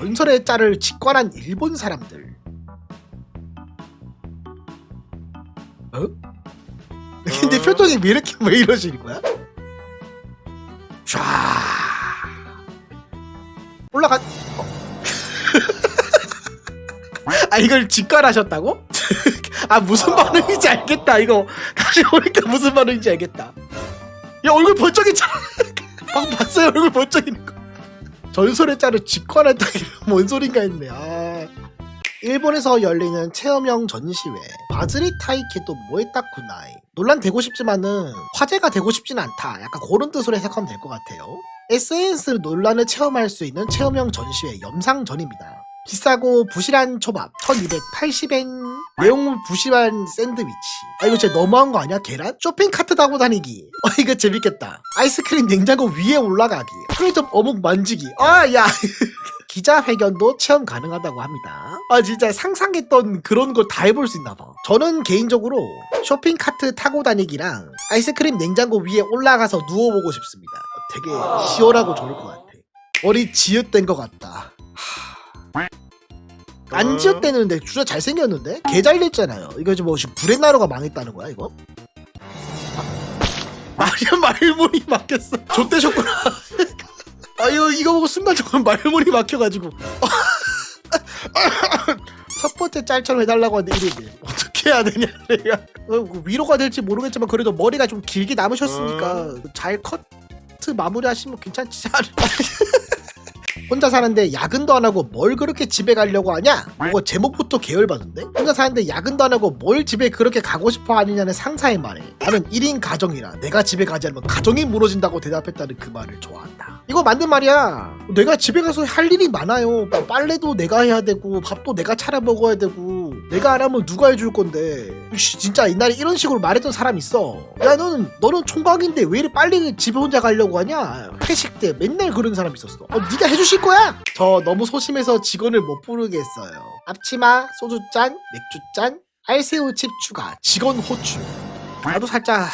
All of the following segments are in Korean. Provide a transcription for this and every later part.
전설의 짤을 직관한 일본 사람들. 어? 근데 어? 표정이 왜 이렇게 왜 이러시는 거야? 쫙 올라가. 어. 아 이걸 직관하셨다고? 아 무슨 반응인지 알겠다 이거 다시 보니까 무슨 반응인지 알겠다. 야 얼굴 번쩍이잖아. 방금 봤어요 얼굴 번쩍이는 거. 전설의 짤을 직관했다니 뭔 소린가 했네. 아. 일본에서 열리는 체험형 전시회. 바즈리 타이케도 모에타쿠나이 논란되고 싶지만은 화제가 되고 싶진 않다. 약간 그런 뜻으로 해석하면 될 것 같아요. SNS 논란을 체험할 수 있는 체험형 전시회 염상전입니다 비싸고 부실한 초밥 1280엔 내용 부실한 샌드위치 아 이거 진짜 너무한 거 아니야 계란? 쇼핑 카트 타고 다니기 아 이거 재밌겠다 아이스크림 냉장고 위에 올라가기 편의점 어묵 만지기 아야 기자회견도 체험 가능하다고 합니다. 아 진짜 상상했던 그런 걸 다 해볼 수 있나 봐. 저는 개인적으로 쇼핑 카트 타고 다니기랑 아이스크림 냉장고 위에 올라가서 누워보고 싶습니다. 되게 시원하고 좋을 것 같아. 머리 지읒된 것 같다. 하... 안 지읒대는데 주저 잘생겼는데? 개 잘렸잖아요. 이거 지금 뭐 지금 브레나루가 망했다는 거야 이거? 아, 말이 말문이 막혔어. 좆대셨구나. 아유 이거 보고 순간 저건 말문이 막혀가지고 첫 번째 짤처럼 해달라고 하는데 이러네 어떻게 해야 되냐 내가 어, 그 위로가 될지 모르겠지만 그래도 머리가 좀 길게 남으셨으니까 잘 커트 마무리하시면 괜찮지 않을까 혼자 사는데 야근도 안 하고 뭘 그렇게 집에 가려고 하냐? 이거 제목부터 계열받은데? 혼자 사는데 야근도 안 하고 뭘 집에 그렇게 가고 싶어 하느냐는 상사의 말에 나는 1인 가정이라 내가 집에 가지 않으면 가정이 무너진다고 대답했다는 그 말을 좋아한다. 이거 맞는 말이야. 내가 집에 가서 할 일이 많아요. 뭐 빨래도 내가 해야 되고 밥도 내가 차려 먹어야 되고 내가 안 하면 누가 해줄 건데 씨, 진짜 옛날에 이런 식으로 말했던 사람 있어. 야 너는 너는 총각인데 왜 이리 빨리 집에 혼자 가려고 하냐? 회식 때 맨날 그런 사람 있었어. 어, 네가 해주 실 거야? 저 너무 소심해서 직원을 못 부르겠어요. 앞치마, 소주잔, 맥주잔, 알새우칩 추가, 직원 호출. 나도 살짝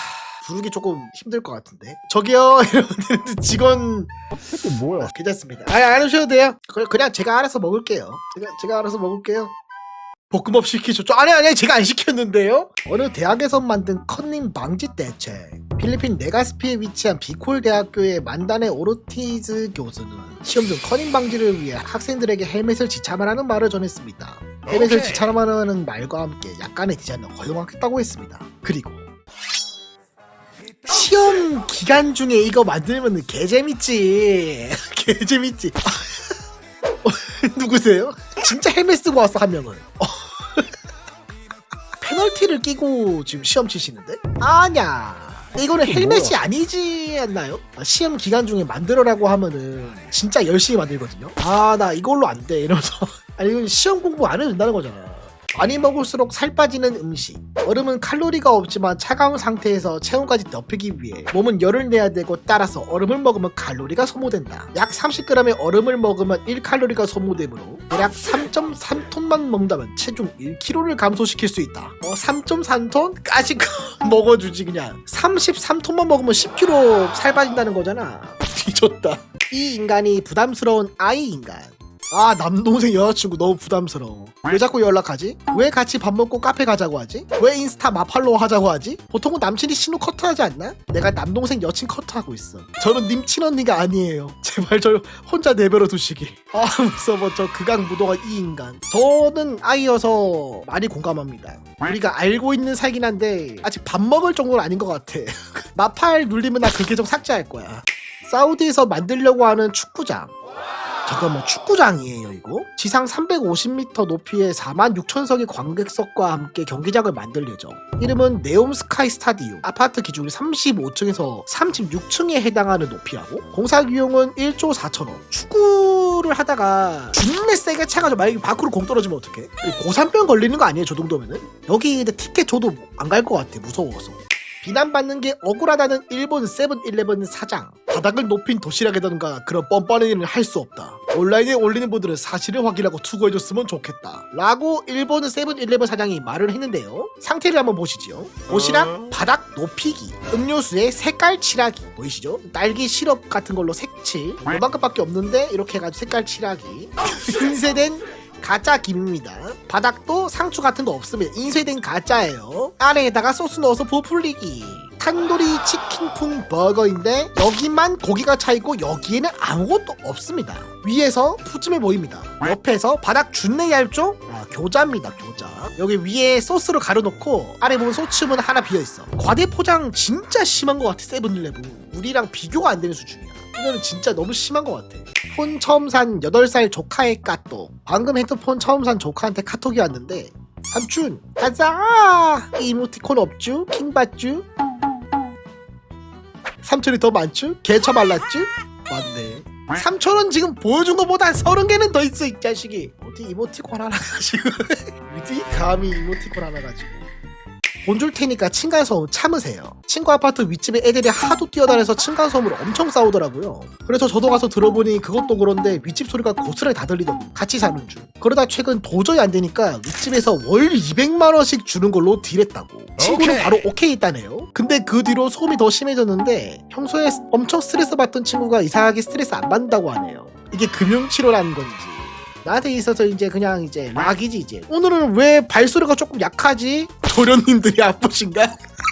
부르기 조금 힘들 것 같은데. 저기요, 여러분들 직원 새끼 뭐야? 괜찮습니다. 아니 안 오셔도 돼요. 그냥, 그냥 제가 알아서 먹을게요. 제가 제가 알아서 먹을게요. 볶음밥 시키셨죠? 아니 아니 제가 안 시켰는데요. 어느 대학에서 만든 컨닝 방지 대책. 필리핀 네가스피에 위치한 비콜 대학교의 만단의 오르티즈 교수는 시험 중 커닝 방지를 위해 학생들에게 헬멧을 지참하라는 말을 전했습니다. 헬멧을. 지참하라는 말과 함께 약간의 디자인을 허용하겠다고 했습니다. 그리고 시험 기간 중에 이거 만들면 개재밌지. 개재밌지. 어, 누구세요? 진짜 헬멧 쓰고 왔어, 한 명은. 어. 페널티를 끼고 지금 시험 치시는데? 아냐. 이거는 헬멧이 아니지 않나요? 아, 시험 기간 중에 만들어라고 하면은 진짜 열심히 만들거든요. 아, 나 이걸로 안 돼. 이러면서. 아니, 이건 시험 공부 안 해도 된다는 거잖아. 많이 먹을수록 살 빠지는 음식. 얼음은 칼로리가 없지만 차가운 상태에서 체온까지 높이기 위해 몸은 열을 내야 되고 따라서 얼음을 먹으면 칼로리가 소모된다. 약 30g의 얼음을 먹으면 1칼로리가 소모되므로 대략 3.3톤만 먹는다면 체중 1kg를 감소시킬 수 있다. 어, 3.3톤까지 먹어주지 그냥. 33톤만 먹으면 10kg 살 빠진다는 거잖아. 뒤졌다. 이 인간이 부담스러운 아이 인간. 아 남동생 여자친구 너무 부담스러워. 왜 자꾸 연락하지? 왜 같이 밥 먹고 카페 가자고 하지? 왜 인스타 마팔로우 하자고 하지? 보통은 남친이 신호 커트하지 않나? 내가 남동생 여친 커트하고 있어. 저는 님 친언니가 아니에요. 제발 저 혼자 내버려 두시기 아 무서워. 저 극악 무도한 이 인간. 저는 아이여서 많이 공감합니다. 우리가 알고 있는 사이긴 한데 아직 밥 먹을 정도는 아닌 것 같아. 마팔 눌리면 나 그 계정 삭제할 거야. 사우디에서 만들려고 하는 축구장 저거 뭐 축구장이에요 이거? 지상 350m 높이의 4만 6천석의 관객석과 함께 경기장을 만들 예정 이름은 네옴 스카이 스타디움 아파트 기준이 35층에서 36층에 해당하는 높이라고? 공사 비용은 1조 4천억 축구를 하다가 준내 세게 차가지고 만약에 밖으로 공 떨어지면 어떡해? 고산병 걸리는 거 아니에요 저 정도면은? 여기 근데 티켓 줘도 안 갈 것 같아 무서워서 비난받는 게 억울하다는 일본 세븐일레븐 사장 바닥을 높인 도시락이라든가 그런 뻔뻔한 일을 할 수 없다 온라인에 올리는 분들은 사실을 확인하고 투고해줬으면 좋겠다. 라고 일본 세븐일레븐 사장이 말을 했는데요. 상태를 한번 보시죠. 도시락 바닥 높이기. 음료수에 색깔 칠하기. 보이시죠? 딸기 시럽 같은 걸로 색칠. 요만큼밖에 없는데 이렇게 해가지고 색깔 칠하기. 인쇄된 가짜 김입니다. 바닥도 상추 같은 거 없으면 인쇄된 가짜예요. 아래에다가 소스 넣어서 부풀리기. 탄도리 치킨풍 버거인데 여기만 고기가 차 있고 여기에는 아무것도 없습니다. 위에서 푸짐해 보입니다. 옆에서 바닥 준내 얇죠? 아, 교자입니다. 교자. 여기 위에 소스로 가려놓고 아래 보면 소츠문 하나 비어 있어. 과대 포장 진짜 심한 것 같아. 세븐일레븐. 우리랑 비교가 안 되는 수준이야. 이거는 진짜 너무 심한 것 같아. 폰 처음 산 8살 조카의 까똑. 방금 핸드폰 처음 산 조카한테 카톡이 왔는데 삼촌 가자 이모티콘 없쥬? 킹받쥬? 삼촌이 더 많쥬? 개처 말랐쥬? 맞네 삼촌은 지금 보여준 것보다 서른 개는 더 있어 이 자식이 어디 이모티콘 하나 가지고 어디 감히 이모티콘 하나 가지고 돈줄 테니까 층간소음 참으세요. 친구 아파트 윗집에 애들이 하도 뛰어다녀서 층간소음으로 엄청 싸우더라고요. 그래서 저도 가서 들어보니 그것도 그런데 윗집 소리가 고스란히 다 들리더군. 같이 사는 중. 그러다 최근 도저히 안 되니까 윗집에서 월 200만 원씩 주는 걸로 딜했다고. 친구는 오케이. 바로 오케이 했다네요. 근데 그 뒤로 소음이 더 심해졌는데 평소에 엄청 스트레스 받던 친구가 이상하게 스트레스 안 받는다고 하네요. 이게 금융치료라는 건지. 나한테 있어서 이제 그냥 이제 락이지 이제 오늘은 왜 발소리가 조금 약하지? 도련님들이 아프신가?